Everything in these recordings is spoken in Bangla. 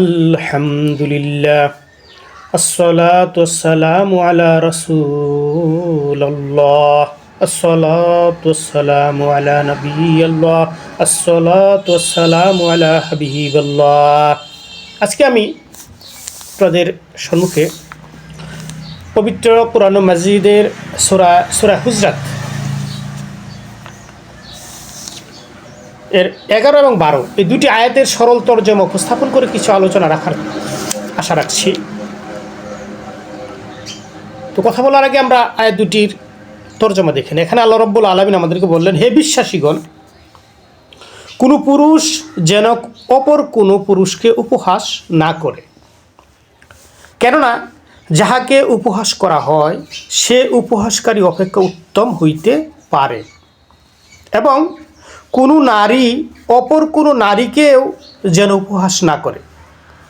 আলহামদুলিল্লাহ, আসসালাতু আলা রসুল্লাহ আসসালাতু আলা নবিয়্লাহ আসসালাতু আলা হাবিবিল্লাহ। আজকে আমি আপনাদের সম্মুখে পবিত্র কোরআন মাজিদের সোরা সোরা হুজরাত এর এগারো এবং বারো। এই দুটি আয়াতের সরল তর্জমা উপস্থাপন করে কিছু আলোচনা রাখার আশা রাখছি। তো কথা বলার আগে আমরা আয়াত দুটির তর্জমা দেখেন এখানে আল্লাহ রব্বুল আলমিন আমাদেরকে বললেন, হে বিশ্বাসীগণ, কোনো পুরুষ যেন অপর কোনো পুরুষকে উপহাস না করে। কেননা, যাহাকে উপহাস করা হয়, সে উপহাসকারী অপেক্ষা উত্তম হইতে পারে। এবং কোনো নারী অপর কোনো নারীকেও যেন উপহাস না করে।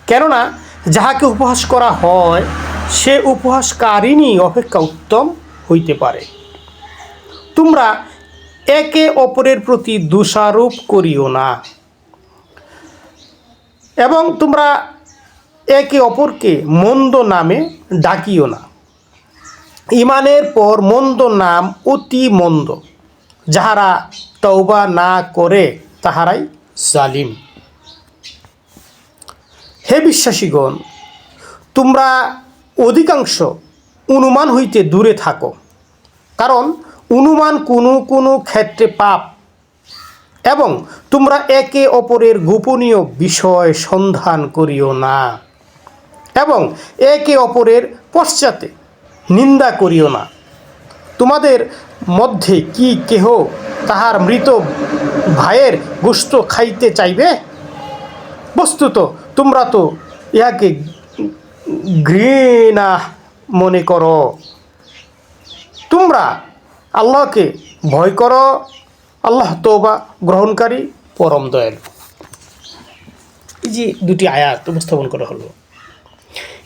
কেননা, যাহাকে উপহাস করা হয়, সে উপহাসকারিণী অপেক্ষা উত্তম হইতে পারে। তোমরা একে অপরের প্রতি দোষারোপ করিও না। এবং তোমরা একে অপরকে মন্দ নামে ডাকিও না। ইমানের পর মন্দ নাম অতি মন্দ। যাহারা তওবা না করে তাহারাই জালিম। হে বিশ্বাসীগণ, তোমরা অধিকাংশ অনুমান হইতে দূরে থাকো, কারণ অনুমান কোনো কোনো ক্ষেত্রে পাপ, এবং তোমরা একে অপরের গোপনীয় বিষয় সন্ধান করিও না, এবং একে অপরের পশ্চাতে নিন্দা করিও না। তোমাদের মধ্যে কি কেহ তাহার মৃত ভাইয়ের গোস্ত খাইতে চাইবে? বস্তুত তোমরা তো ইহাকে ঘৃণা মনে করো। তোমরা আল্লাহকে ভয় করো। আল্লাহ তোবা গ্রহণকারী, পরম দয়ালু। এই যে দুটি আয়াত উপস্থাপন করা হলো।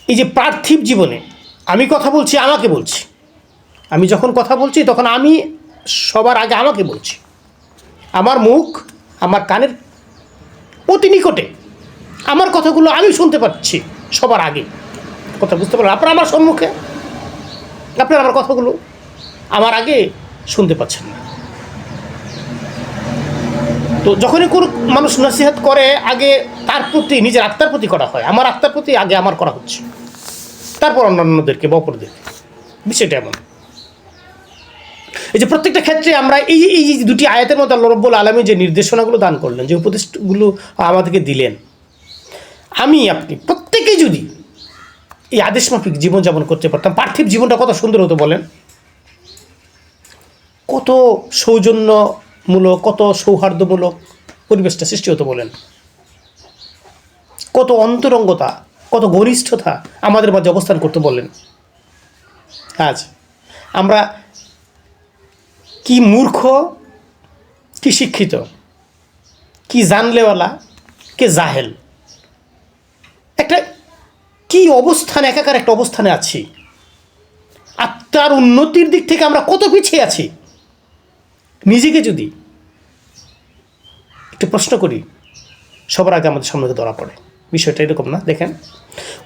এই যে পার্থিব জীবনে আমি কথা বলছি, আমাকে বলছি। আমি যখন কথা বলছি, তখন আমি সবার আগে আমাকে বলছি। আমার মুখ, আমার কানের অতি নিকটে। আমার কথাগুলো আমি শুনতে পাচ্ছি সবার আগে। কথা বুঝতে পারলাম আপনার আমার সম্মুখে? আপনার আমার কথাগুলো আমার আগে শুনতে পাচ্ছেন না। তো যখনই কোনো মানুষ নসিহাত করে, আগে তার প্রতি, নিজের আত্মার প্রতি করা হয়। আমার আত্মার প্রতি আগে আমার করা হচ্ছে। তারপর অন্যান্যদেরকে বা অপরদেরকে। বিষয়টা এমন। এই যে প্রত্যেকটা ক্ষেত্রে আমরা এই এই দুটি আয়াতের মধ্যে আল্লাহ রব্বুল আলমী যে নির্দেশনাগুলো দান করলেন, যে উপদেশগুলো আমাদেরকে দিলেন। আমি, আপনি, প্রত্যেকে যদি এই আদেশ মাফিক জীবনযাপন করতে পারতাম, পার্থিব জীবনটা কত সুন্দর হতো বলেন? কত সৌজন্যমূলক, কত সৌহার্দ্যমূলক পরিবেশটা সৃষ্টি হতো বলেন? কত অন্তরঙ্গতা, কত ঘনিষ্ঠতা আমাদের মাঝে অবস্থান করতে বললেন আজ আমরা কি মূর্খ, কি শিক্ষিত, কি জানলেওয়ালা, কে জাহেল। একটা কি অবস্থান, একাকার একটা অবস্থানে আছি। আত্মার উন্নতির দিক থেকে আমরা কত পিছিয়ে আছি? নিজেকে যদি একটু প্রশ্ন করি, সবার আগে আমাদের সামনে ধরা পড়ে। বিষয়টা এরকম না, দেখেন।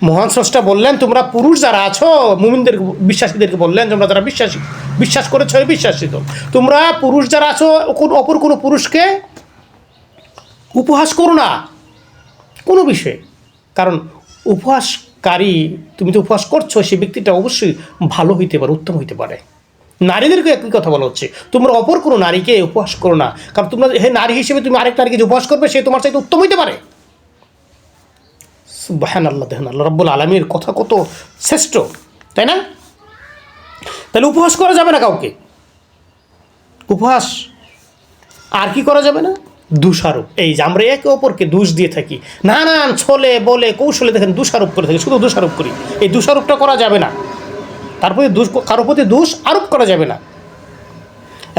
মহান স্রষ্টা বললেন, তোমরা পুরুষ যারা আছো মুমিনদের বিশ্বাসীদেরকে বললেন, তোমরা যারা বিশ্বাসী বিশ্বাস করেছ বিশ্বাসী তো। তোমরা পুরুষ যারা আছো, কোন অপর কোনো পুরুষকে উপহাস করো না। কোনো বিষয়ে। কারণ উপহাসকারী, তুমি তো উপহাস করছ সেই ব্যক্তিটা অবশ্যই ভালো হইতে পারে, উত্তম হইতে পারে। নারীদেরকে একই কথা বলা হচ্ছে। তোমরা অপর কোনো নারীকে উপহাস করো না। কারণ তোমরা হে নারী হিসেবে তুমি আরেক নারীকে যে উপহাস করবে, সে তোমার চাইতে উত্তম হইতে পারে। বাহান আল্লাহ দেখেন আল্লাহ, রব্বুল আলমীর কথা কত শ্রেষ্ঠ, তাই না? তাহলে উপহাস করা যাবে না কাউকে? উপহাস? আর কি করা যাবে না? দোষারোপ। এই যে আমরা একে অপরকে দোষ দিয়ে থাকি, নানান ছলে বলে কৌশলে দেখেন দোষারোপ করে থাকি, শুধু দোষারোপ করি। এই দোষারোপটা করা যাবে না। তারপরে দোষ, কারোর প্রতি দোষ আরোপ করা যাবে না।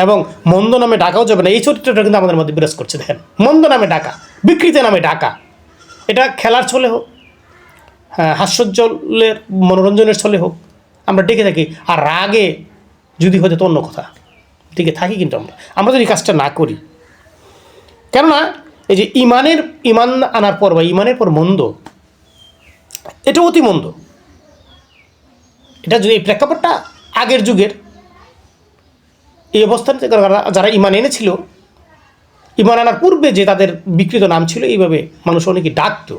এবং মন্দ নামে ডাকাও যাবে না। এই চরিত্রটা কিন্তু আমাদের মধ্যে বিরাজ করছে, দেখেন। মন্দ নামে ডাকা, বিকৃতি নামে ডাকা। এটা খেলার ছলে হোক হ্যাঁ হাস্যোজ্জ্বলের, মনোরঞ্জনের ছলে হোক আমরা ডেকে থাকি। আর রাগে যদি হতে তো অন্য কথা। ডেকে থাকি কিন্তু আমরা। আমরা যদি কাজটা না করি। কেননা এই যে ইমানের, ইমান আনার পর বা ইমানের পর মন্দ, এটা অতি মন্দ। এটা যদি এই প্রেক্ষাপটটা আগের যুগের, এই অবস্থান যারা ইমান এনেছিল, ইমান আনার পূর্বে যে তাদের বিকৃত নাম ছিল, এইভাবে মানুষ অনেকে ডাকতো।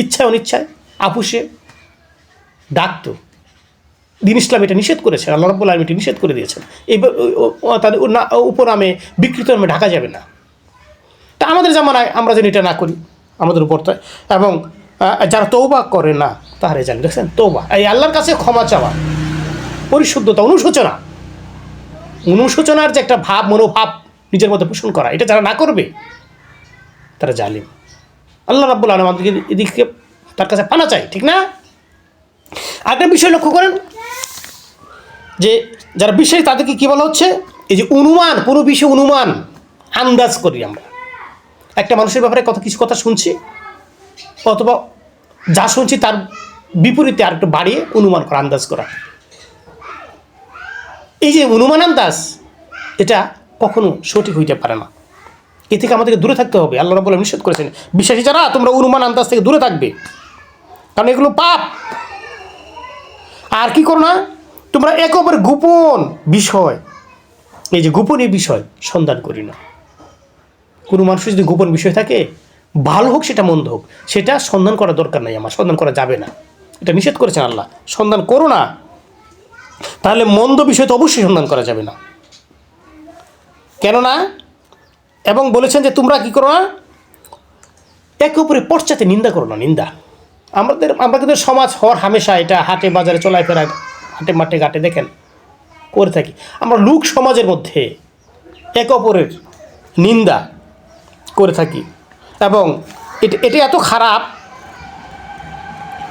ইচ্ছায় অনিচ্ছায় আপুষে ডাকতো। দিন ইসলাম এটা নিষেধ করেছেন, আল্লাহ রব্বুল আলম এটি নিষেধ করে দিয়েছেন। এই তাদের না- উপনামে বিকৃত নামে ঢাকা যাবে না। তা আমাদের জামানায় আমরা যেন এটা না করি, আমাদের উপর তো- এবং যারা তৌবা করে না, তাহারে জানি, দেখছেন? তৌবা এই আল্লাহর কাছে ক্ষমা চাওয়া, পরিশুদ্ধতা, অনুশোচনা। অনুশোচনার যে একটা ভাব, মনোভাব নিজের মধ্যে পোষণ করা, এটা যারা না করবে, তারা জালিম। আল্লাহ রাব্বুল আলম আমাদেরকে এদিকে তার কাছে পানা চাই, ঠিক না? আরেকটা বিষয় লক্ষ্য করেন যে যারা বিশ্বাসী তাদেরকে কী বলা হচ্ছে? এই যে অনুমান কোনো বিষয়ে অনুমান, আন্দাজ করি আমরা। একটা মানুষের ব্যাপারে কত কিছু কথা শুনছি, অথবা যা শুনছি তার বিপরীতে আর একটু বাড়িয়ে অনুমান করা, আন্দাজ করা। এই যে অনুমান, আন্দাজ, এটা কখনো সঠিক হইতে পারে না। এ থেকে আমাদেরকে দূরে থাকতে হবে। আল্লাহ রাবুল নিষেধ করেছেন, বিশ্বাসী যারা, তোমরা অনুমান, আন্দাজ থেকে দূরে থাকবে। কারণ এগুলো পাপ। আর কি করো না? তোমরা একেবারে গোপন বিষয়। এই যে গোপনীয় বিষয় সন্ধান করি না। কোনো মানুষের যদি গোপন বিষয় থাকে, ভালো হোক সেটা মন্দ হোক, সেটা সন্ধান করা দরকার নাই আমার, সন্ধান করা যাবে না। এটা নিষেধ করেছেন আল্লাহ, সন্ধান করো না। তাহলে মন্দ বিষয় তো অবশ্যই সন্ধান করা যাবে না। কেননা, এবং বলেছেন যে তোমরা কি করো না একে অপরে পশ্চাতে নিন্দা করো না, নিন্দা। আমাদের আমরা কিন্তু সমাজ হওয়ার হামেশা এটা হাটে বাজারে চলায় ফেরা হাটে মাঠে ঘাটে দেখেন, করে থাকি। আমরা লোক সমাজের মধ্যে একে অপরের নিন্দা করে থাকি এবং এটা এটা এত খারাপ,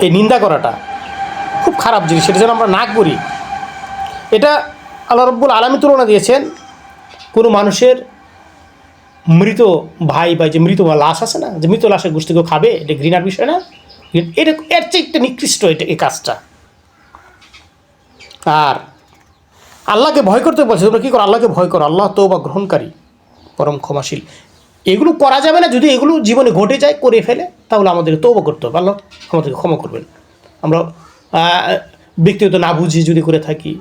এই নিন্দা করাটা খুব খারাপ জিনিস। সেটা যেন আমরা না করি। এটা আল্লাহ রব্বুল আলমী তুলনা দিয়েছেন, কোনো মানুষের মৃত ভাই বা যে মৃত লাশ আছে না, যে মৃত লাশের গোষ্ঠী কেউ খাবে, এটা ঘৃণার বিষয় না। এটা, এর চেয়ে একটা নিকৃষ্ট এটা এই কাজটা। আর আল্লাহকে ভয় করতে বলছে, তোমরা কী করো? আল্লাহকে ভয় করো। আল্লাহ তো বা গ্রহণকারী, পরম ক্ষমাশীল। এগুলো করা যাবে না, যদি এগুলো জীবনে ঘটে যায়, করে ফেলে, তাহলে আমাদেরকে তৌবা করতে হবে। আল্লাহ আমাদেরকে ক্ষমা করবেন। আমরা ব্যক্তিগত না বুঝে যদি করে থাকি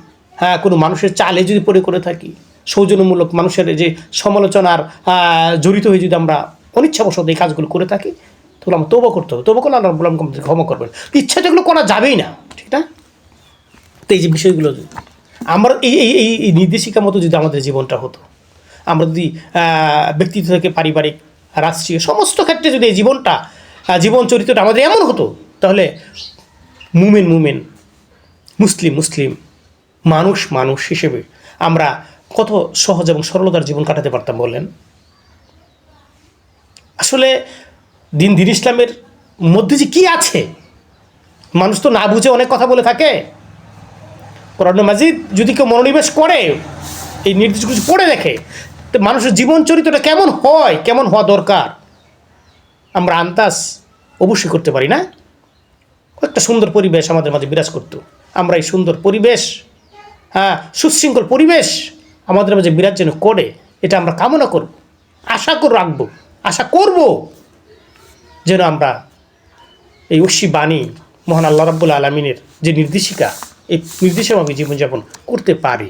হ্যাঁ কোনো মানুষের চালে যদি পড়ে করে থাকি, সৌজন্যমূলক মানুষের যে সমালোচনার জড়িত হয়ে যদি আমরা অনিচ্ছাবশত এই কাজগুলো করে থাকি, তাহলে আমরা তৌবা করতে হবে। তৌবা করলে আল্লাহ আমাদেরকে ক্ষমা করবেন। ইচ্ছা তো এগুলো করা যাবেই না, ঠিক না? এই যে বিষয়গুলো যদি- আমরা এই এই এই নির্দেশিকা মতো যদি আমাদের জীবনটা হতো, আমরা যদি ব্যক্তিত্ব থেকে পারিবারিক, রাষ্ট্রীয় সমস্ত ক্ষেত্রে যদি এই জীবনটা জীবন চরিত্রটা আমাদের এমন হতো, তাহলে মুমেন মুমেন, মুসলিম মুসলিম, মানুষ মানুষ হিসেবে আমরা কত সহজ এবং সরলতার জীবন কাটাতে পারতাম বললেন? আসলে দিন দিন ইসলামের মধ্যে যে কী আছে, মানুষ তো না বুঝে অনেক কথা বলে থাকে। কোরআন মাজিদ যদি কেউ মনোনিবেশ করে, এই নির্দিষ্ট কিছু পড়ে দেখে তো মানুষের জীবন চরিত্রটা কেমন হয়, কেমন হওয়া দরকার? আমরা আন্দাজ অবশ্যই করতে পারি না? একটা সুন্দর পরিবেশ আমাদের মাঝে বিরাজ করতো। আমরা এই সুন্দর পরিবেশ হ্যাঁ সুশৃঙ্খল পরিবেশ আমাদের মাঝে বিরাজ যেন করে, এটা আমরা কামনা করব, আশা করে, রাখব, আশা করব যেন আমরা এই ঐশী বাণী মহান আল্লাহ রাব্বুল আলমিনের যে নির্দেশিকা এই নির্দেশের আমি জীবনযাপন করতে পারি।